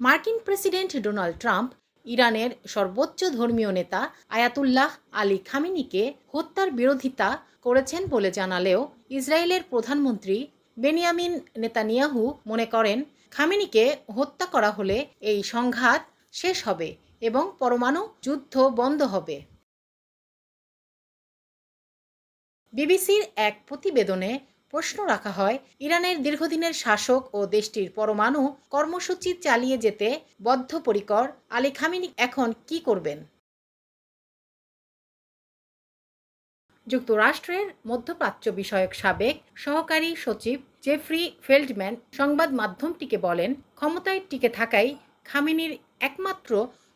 মার্কিন president Donald Trump, ইরানের সর্বোচ্চ ধর্মীয় নেতা আয়াতুল্লাহ আলী খামিনিকে হত্যার বিরোধিতা করেছেন বলে জানালেও ইসরায়েলের প্রধানমন্ত্রী বেনিয়ামিন নেতানিয়াহু মনে করেন, খামিনিকে হত্যা করা হলে এই সংঘাত শেষ হবে এবং পরমাণু যুদ্ধ বন্ধ হবে। বিবিসির এক প্রতিবেদনে প্রশ্ন রাখা হয়, ইরানের দীর্ঘদিনের শাসক ও দেশটির পরমাণু কর্মসূচি চালিয়ে যেতে বদ্ধপরিকর। আলী খামিনি এখন কি করবেন? যুক্তরাষ্ট্রের মধ্যপ্রাচ্য বিষয়ক সাবেক সহকারী সচিব জেফ্রি ফেল্ডম্যান সংবাদ মাধ্যমটিকে বলেন, ক্ষমতায় টিকে থাকাই খামিনির একমাত্র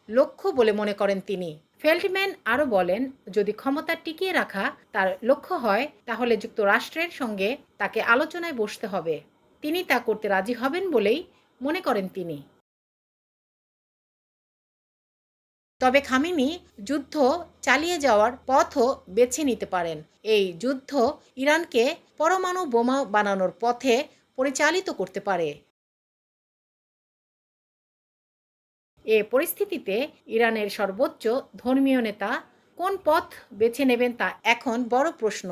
লক্ষ্য বলে মনে করেন তিনি। ফেল্ডম্যান আরও বলেন, যদি ক্ষমতা টিকিয়ে রাখা তার লক্ষ্য হয়, তাহলে যুক্তরাষ্ট্রের সঙ্গে তাকে আলোচনায় বসতে হবে। তিনি তা করতে রাজি হবেন বলেই মনে করেন তিনি। তবে খামিনি যুদ্ধ চালিয়ে যাওয়ার পথও বেছে নিতে পারেন। এই যুদ্ধ ইরানকে পরমাণু বোমা বানানোর পথে পরিচালিত করতে পারে। এ পরিস্থিতিতে ইরানের সর্বোচ্চ ধর্মীয় নেতা কোন পথ বেছে নেবেন তা এখন বড় প্রশ্ন।